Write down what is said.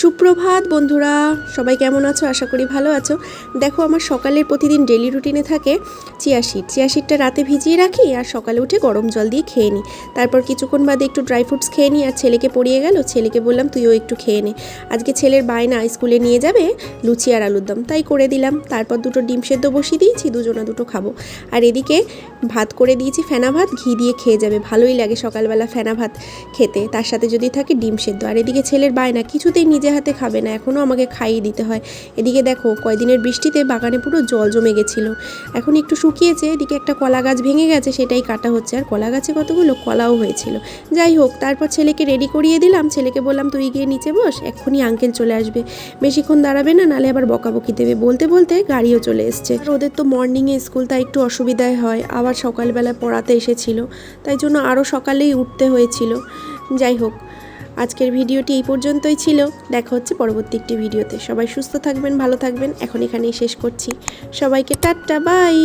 সুপ্রভাত বন্ধুরা, সবাই কেমন আছো? আশা করি ভালো আছো। দেখো, আমার সকালের প্রতিদিন ডেলি রুটিনে থাকে চিয়া সিড চিয়া সিডটা রাতে ভিজিয়ে রাখি আর সকালে উঠে গরম জল দিয়ে খেয়ে নিই। তারপর কিছুক্ষণ বাদে একটু ড্রাই ফ্রুটস খেয়ে নিই আর ছেলেকে পড়িয়ে গেল। ছেলেকে বললাম, তুইও একটু খেয়ে নে। আজকে ছেলের বায়না স্কুলে নিয়ে যাবে লুচি আর আলুর দম। তাই করে দিলাম। তারপর দুটো ডিম সেদ্ধ বসিয়ে দিয়েছি, দুজনা দুটো খাব। আর এদিকে ভাত করে দিয়েছি ফেনা ভাত, ঘি দিয়ে খেয়ে যাবে। ভালোই লাগে সকালবেলা ফেনা ভাত খেতে। তার সাথে যদি থাকে ডিম সেদ্ধ। আর এদিকে ছেলের বায়না, কিছুতেই নিজে হাতে খাবে না এখনও আমাকে খাইয়ে দিতে হয়। এদিকে দেখো, কয়দিনের বৃষ্টিতে বাগানে পুরো জল জমে গেছিল। এখন একটু শুকিয়েছে, এদিকে একটা কলা গাছ ভেঙে গেছে, সেটাই কাটা হচ্ছে। আর কলা গাছে কতগুলো কলাও হয়েছিল। যাই হোক, তারপর ছেলেকে রেডি করিয়ে দিলাম। ছেলেকে বললাম, তুই গিয়ে নিচে বস, এক্ষুনি আঙ্কেল চলে আসবে। বেশিক্ষণ দাঁড়াবে না, নালে আবার বকাবকি দেবে। বলতে বলতে গাড়িও চলে এসছে। আর ওদের তো মর্নিংয়ে স্কুল তাই একটু অসুবিধায় হয়। আবার সকালবেলা পড়াতে এসেছিল। তাই জন্য আরও সকালেই উঠতে হয়েছিল। যাই হোক আজকের ভিডিওটি এই পর্যন্তই ছিল। দেখা হচ্ছে পরবর্তী একটি ভিডিওতে। সবাই সুস্থ থাকবেন, ভালো থাকবেন। এখন এখানেই শেষ করছি। সবাইকে টাটা, বাই!